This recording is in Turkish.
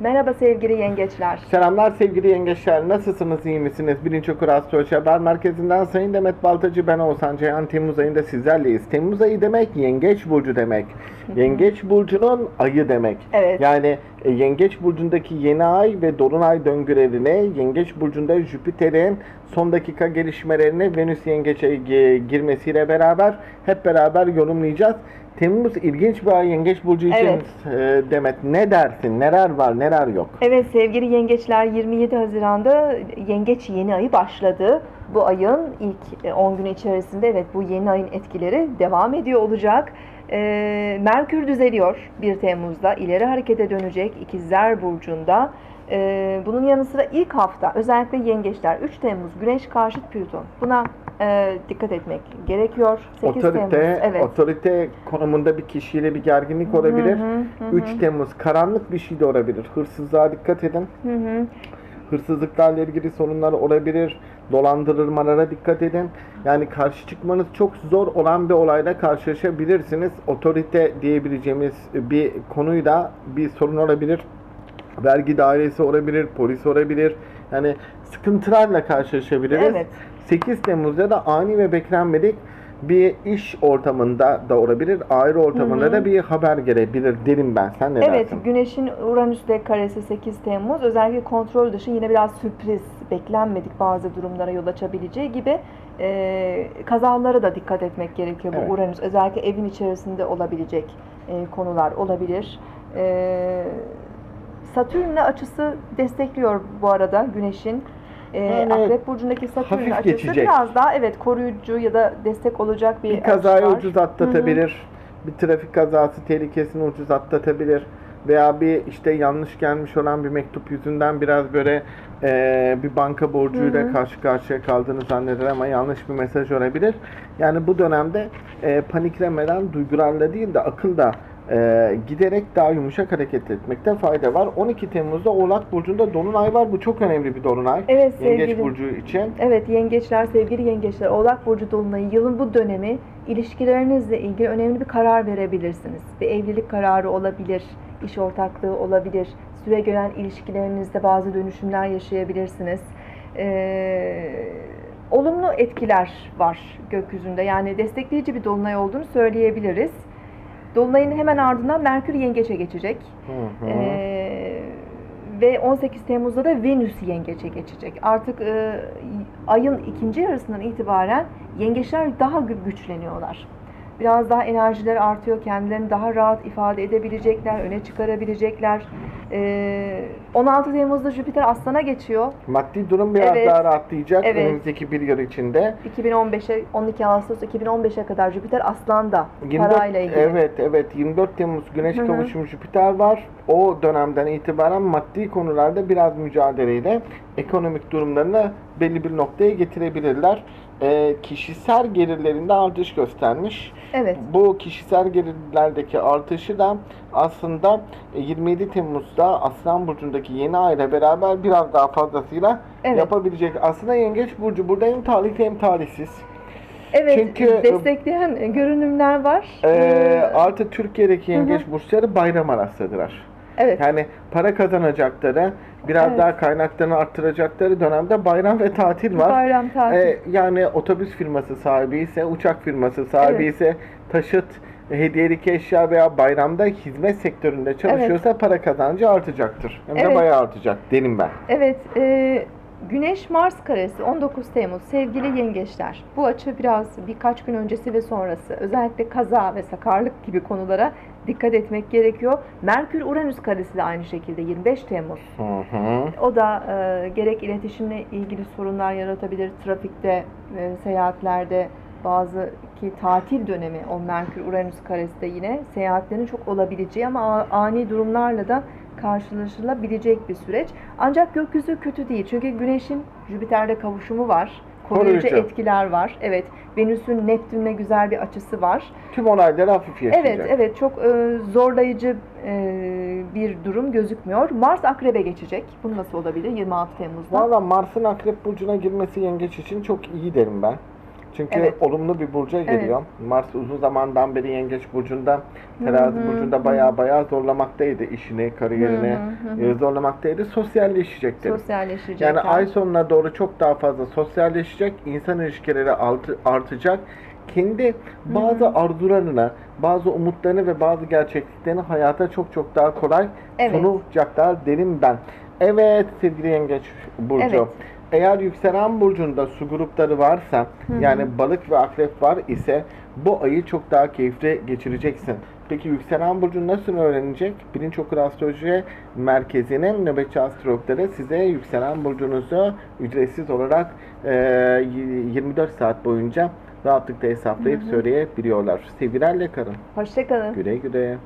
Merhaba sevgili yengeçler. Selamlar sevgili yengeçler. Nasılsınız, iyi misiniz? Birinci Okur Astroloji Haber Merkezi'nden Sayın Demet Baltacı, ben Oğuzhan Ceyhan. Temmuz ayında sizlerleyiz. Temmuz ayı demek Yengeç Burcu demek. Yengeç Burcu'nun ayı demek. Evet. Yani e, Yengeç Burcu'ndaki yeni ay ve Dolunay döngülerine, Yengeç Burcu'nda Jüpiter'in son dakika gelişmelerine Venüs Yengeç'e gi- girmesiyle beraber hep beraber yorumlayacağız. Temmuz ilginç bir ay Yengeç Burcu için Evet. e, Demet. Ne dersin? Neler var, neler yok? Evet sevgili yengeçler 27 Haziran'da yengeç yeni ayı başladı. Bu ayın ilk e, 10 günü içerisinde evet bu yeni ayın etkileri devam ediyor olacak. Ee, Merkür düzeliyor 1 Temmuz'da ileri harekete dönecek İkizler Burcu'nda. Ee, bunun yanı sıra ilk hafta özellikle yengeçler 3 Temmuz Güneş karşıt Plüton. Buna e, dikkat etmek gerekiyor. 8 Otorite, Temmuz evet. otorite konumunda bir kişiyle bir gerginlik olabilir. Hı hı, hı 3 hı. Temmuz karanlık bir şey de olabilir. Hırsızlığa dikkat edin. Hı hı. Hırsızlıklarla ilgili sorunlar olabilir. Dolandırılmalara dikkat edin. Yani karşı çıkmanız çok zor olan bir olayla karşılaşabilirsiniz. Otorite diyebileceğimiz bir konuyla bir sorun olabilir. Vergi dairesi olabilir, polis olabilir. Yani sıkıntılarla karşılaşabiliriz. Evet. 8 Temmuz'da da ani ve beklenmedik bir iş ortamında da olabilir, ayrı ortamında Hı hı. da bir haber gelebilir derim ben. Sen ne Evet, dersin? Güneş'in Uranüs'te karesi 8 Temmuz. Özellikle kontrol dışı yine biraz sürpriz, beklenmedik bazı durumlara yol açabileceği gibi e, kazalara da dikkat etmek gerekiyor bu Evet. Uranüs. Özellikle evin içerisinde olabilecek e, konular olabilir. E, Satürn'le açısı destekliyor bu arada Güneş'in. E, Yani Akrep Burcu'ndaki Satürn hafif açısı geçecek. biraz daha evet koruyucu ya da destek olacak bir, Bir kazayı var. ucuz atlatabilir. Bir trafik kazası tehlikesini ucuz atlatabilir. Veya bir işte yanlış gelmiş olan bir mektup yüzünden biraz böyle eee, bir banka borcuyla Hı hı. karşı karşıya kaldığını zanneder ama yanlış bir mesaj olabilir. Yani bu dönemde eee, paniklemeden duygularla değil de akılla eee, giderek daha yumuşak hareket etmekte fayda var. 12 Temmuz'da Oğlak Burcu'nda Dolunay var. Bu çok önemli bir Dolunay. Evet Yengeç sevgili. Burcu için. Evet yengeçler, sevgili yengeçler, Oğlak Burcu Dolunay'ı yılın bu dönemi ilişkilerinizle ilgili önemli bir karar verebilirsiniz. Bir evlilik kararı olabilir, iş ortaklığı olabilir, süre gelen ilişkilerinizde bazı dönüşümler yaşayabilirsiniz. Ee, olumlu etkiler var gökyüzünde yani destekleyici bir dolunay olduğunu söyleyebiliriz. Dolunayın hemen ardından Merkür yengeçe geçecek. Hı hı. Ee, ve 18 Temmuz'da da Venüs yengeçe geçecek. Artık e, ayın ikinci yarısından itibaren yengeçler daha gü- güçleniyorlar. Biraz daha enerjileri artıyor, kendilerini daha rahat ifade edebilecekler, öne çıkarabilecekler. Ee, 16 Temmuz'da Jüpiter Aslan'a geçiyor. Maddi durum biraz Evet. daha rahatlayacak Evet. önümüzdeki bir yıl içinde. 2015'e 12 Ağustos 2015'e kadar Jüpiter Aslan'da 24, parayla ilgili. Evet evet 24 Temmuz Güneş kavuşumu Jüpiter var. O dönemden itibaren maddi konularda biraz mücadeleyle ekonomik durumlarını belli bir noktaya getirebilirler. Ee, kişisel gelirlerinde artış göstermiş. Evet. Bu kişisel gelirlerdeki artışı da aslında e, 27 Temmuz'da Aslan Burcu'ndaki yeni ay ile beraber biraz daha fazlasıyla Evet. yapabilecek. Aslında Yengeç Burcu burada hem talihli hem talihsiz. Evet, Çünkü- destekleyen görünümler var. Ee, Ee, artı Türkiye'deki yengeç burçları bayram arasıdır. Evet. Yani para kazanacakları, biraz Evet. daha kaynaklarını arttıracakları dönemde bayram ve tatil var. Bayram tatil. Ee, yani otobüs firması sahibi ise, uçak firması sahibi Evet. ise, taşıt, hediyelik eşya veya bayramda hizmet sektöründe çalışıyorsa para kazancı artacaktır. Hem de Evet. bayağı artacak derim ben. Evet, e, Güneş Mars karesi 19 Temmuz sevgili yengeçler. Bu açı biraz birkaç gün öncesi ve sonrası özellikle kaza ve sakarlık gibi konulara dikkat etmek gerekiyor. Merkür Uranüs karesi de aynı şekilde 25 Temmuz. Hı hı. O da e, gerek iletişimle ilgili sorunlar yaratabilir, trafikte, e, seyahatlerde bazı ki tatil dönemi o Merkür Uranüs karesi de yine seyahatlerin çok olabileceği ama ani durumlarla da karşılaşılabilecek bir süreç. Ancak gökyüzü kötü değil. Çünkü Güneş'in Jüpiter'le kavuşumu var. Koruyucu Koruyucu. etkiler var. Evet. Venüs'ün Neptün'le güzel bir açısı var. Tüm olayları hafif yaşayacak. Evet, evet çok e, zorlayıcı e, bir durum gözükmüyor. Mars Akrep'e geçecek. Bu nasıl olabilir 26 Temmuz'da? Valla Mars'ın Akrep Burcu'na girmesi yengeç için çok iyi derim ben. Çünkü Evet. olumlu bir burca Evet. geliyor. Mars uzun zamandan beri Yengeç burcunda, Terazi burcunda baya baya zorlamaktaydı işini, kariyerini Hı hı, hı hı. e, zorlamaktaydı. Sosyalleşecektir. Sosyalleşecek. Yani ay sonuna doğru çok daha fazla sosyalleşecek, insan ilişkileri artacak. Kendi bazı arzularını, bazı umutlarını ve bazı gerçekliklerini hayata çok çok daha kolay Evet. sunacaklar derim ben. Evet sevgili Yengeç Burcu. Evet. Eğer yükselen burcunda su grupları varsa yani balık ve akrep var ise bu ayı çok daha keyifli geçireceksin. Peki yükselen burcun nasıl öğrenecek? Bilinç Okur Astroloji Merkezi'nin nöbetçi astrologları size yükselen burcunuzu ücretsiz olarak e, y- 24 saat boyunca rahatlıkla hesaplayıp söyleyebiliyorlar. Sevgilerle kalın. Hoşçakalın. Güle güle.